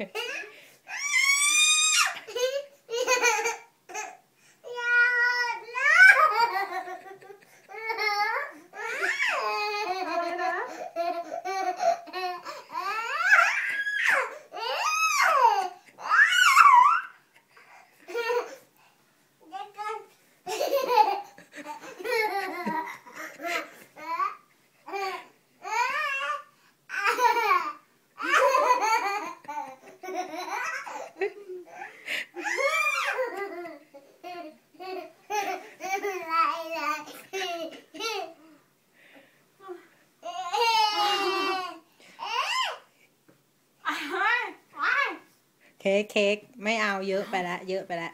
Okay. เค้กเค้กไม่เอาเยอะไปละ เยอะไปละ